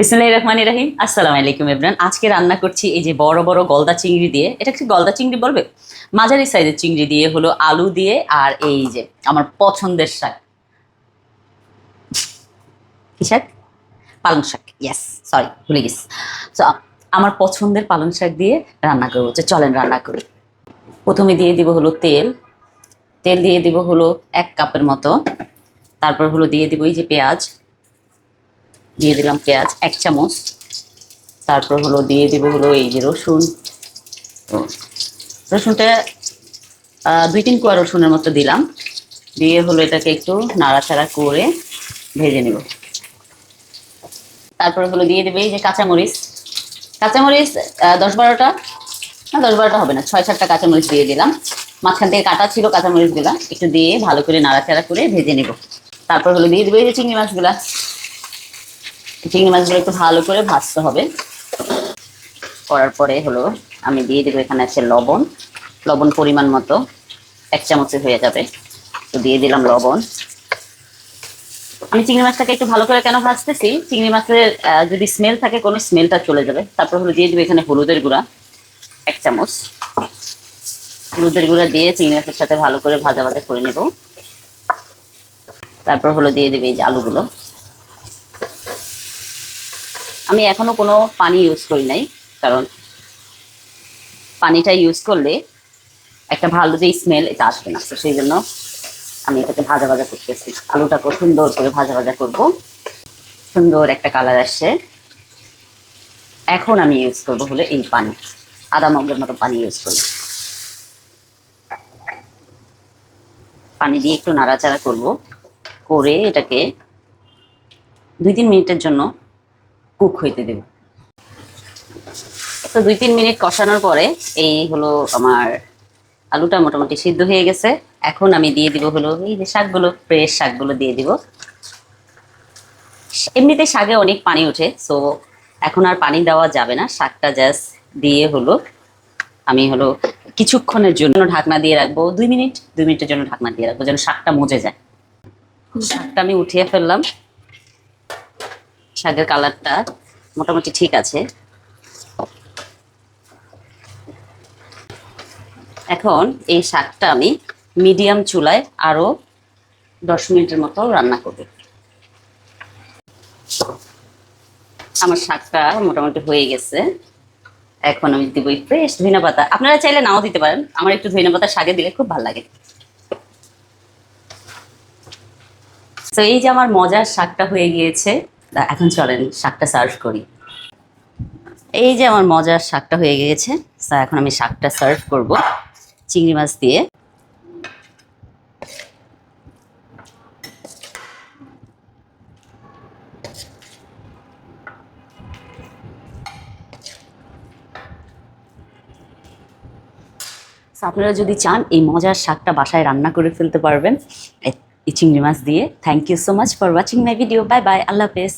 বিসমুল্লাহ রহমান রাহিম। আসসালামু আলাইকুম ইবরান আজকে রান্না করছি এই যে বড় বড় গলদা চিংড়ি দিয়ে। এটা কি গলদা চিংড়ি বলবে? মাঝারি সাইজের চিংড়ি দিয়ে হলো আলু দিয়ে আর এই যে আমার পছন্দের শাক। কি শাক? পালং শাক। ইয়েস সরি ভুলে গেছি। তো আমার পছন্দের পালং শাক দিয়ে রান্না করব। তো চলেন রান্না করি। প্রথমে দিয়ে দিব হলো তেল। তেল দিয়ে দিব হলো এক কাপের মতো। তারপর হলো দিয়ে দিব এই যে পেঁয়াজ। দিয়ে দিলাম পেঁয়াজ এক চামচ। তারপর হলো দিয়ে দিব হলো এই যে রসুন। রসুনটা দুই তিন কোয়া রসুনের মতো দিলাম। দিয়ে হলো এটাকে একটু নাড়াচাড়া করে ভেজে নেব। তারপরে হলো দিয়ে দেবে এই যে কাঁচামরিচ। কাঁচামরিচ দশ বারোটা, না দশ বারোটা হবে না, ছয় সাতটা কাঁচামরিচ দিয়ে দিলাম। মাঝখান থেকে কাটা ছিল কাঁচামরিচগুলা, একটু দিয়ে ভালো করে নাড়াচাড়া করে ভেজে নেব। তারপর হলো দিয়ে দেবে এই যে চিংড়ি মাছগুলা। চিংড়ি মাছগুলো একটু ভালো করে ভাজতে হবে। করার পরে হলো আমি দিয়ে দেবো এখানে আছে লবণ। লবণ পরিমাণ মতো, এক চামচে হয়ে যাবে। তো দিয়ে দিলাম লবণ। আমি চিংড়ি মাছটাকে একটু ভালো করে কেন ভাজতেছি? চিংড়ি মাছের যদি স্মেল থাকে, কোনো স্মেলটা চলে যাবে। তারপর হলো দিয়ে দেবো এখানে হলুদের গুঁড়া, এক চামচ। হলুদের গুঁড়া দিয়ে চিংড়ি মাছের সাথে ভালো করে ভাজা ভাজা করে নেব। তারপর হলো দিয়ে দেবে এই যে আলুগুলো। আমি এখনও কোনো পানি ইউজ করি নাই, কারণ পানিটা ইউজ করলে একটা ভালো যে স্মেল এটা আসবে না। তো সেই জন্য আমি এটাকে ভাজা ভাজা করতেছি। আলুটাকে সুন্দর করে ভাজা ভাজা করব। সুন্দর একটা কালার আসছে। এখন আমি ইউজ করব হলো এই পানি। আদা মগের মতো পানি ইউজ করব পানি দিয়ে একটু নাড়াচাড়া করব। করে এটাকে দুই তিন মিনিটের জন্য কুক হইতে দেব। তো দুই তিন মিনিট কষানোর পরে এই হলো আমার আলুটা মোটামুটি সিদ্ধ হয়ে গেছে। এখন আমি দিয়ে দিব হলো এই যে শাকগুলো ফ্রেশ শাকগুলো দিয়ে দিব। এমনিতে শাকে অনেক পানি ওঠে সো এখন আর পানি দেওয়া যাবে না। শাকটা জাস্ট দিয়ে হলো আমি হলো কিছুক্ষণের জন্য ঢাকনা দিয়ে রাখব। দুই মিনিট, দুই মিনিটের জন্য ঢাকনা দিয়ে রাখব যেন শাকটা মজে যায়। শাকটা আমি উঠিয়ে ফেললাম। শাকের কালারটা মোটামুটি ঠিক আছে। এখন এই শাকটা আমি মিডিয়াম চুলায় আরও দশ মিনিটের মতো রান্না করব। আমার শাকটা মোটামুটি হয়ে গেছে। এখন আমি দিব ফ্রেশ ধইনা পাতা। আপনারা চাইলে নাও দিতে পারেন। আমার একটু ধইনা পাতা শাকে দিলে খুব ভালো লাগে। তো এই যে আমার মজার শাকটা হয়ে গিয়েছে। এখন চলেন শাকটা সার্ভ করি। এই যে আমার মজার শাকটা হয়ে গিয়েছে তা এখন আমি শাকটা সার্ভ করব চিংড়ি মাছ দিয়ে। আপনারা যদি চান, এই মজার শাকটা বাসায় রান্না করে ফেলতে পারবেন। এই চিংড়ি মাছ দিয়ে। Thank you so much for watching my video bye bye আল্লাহ হাফেজ।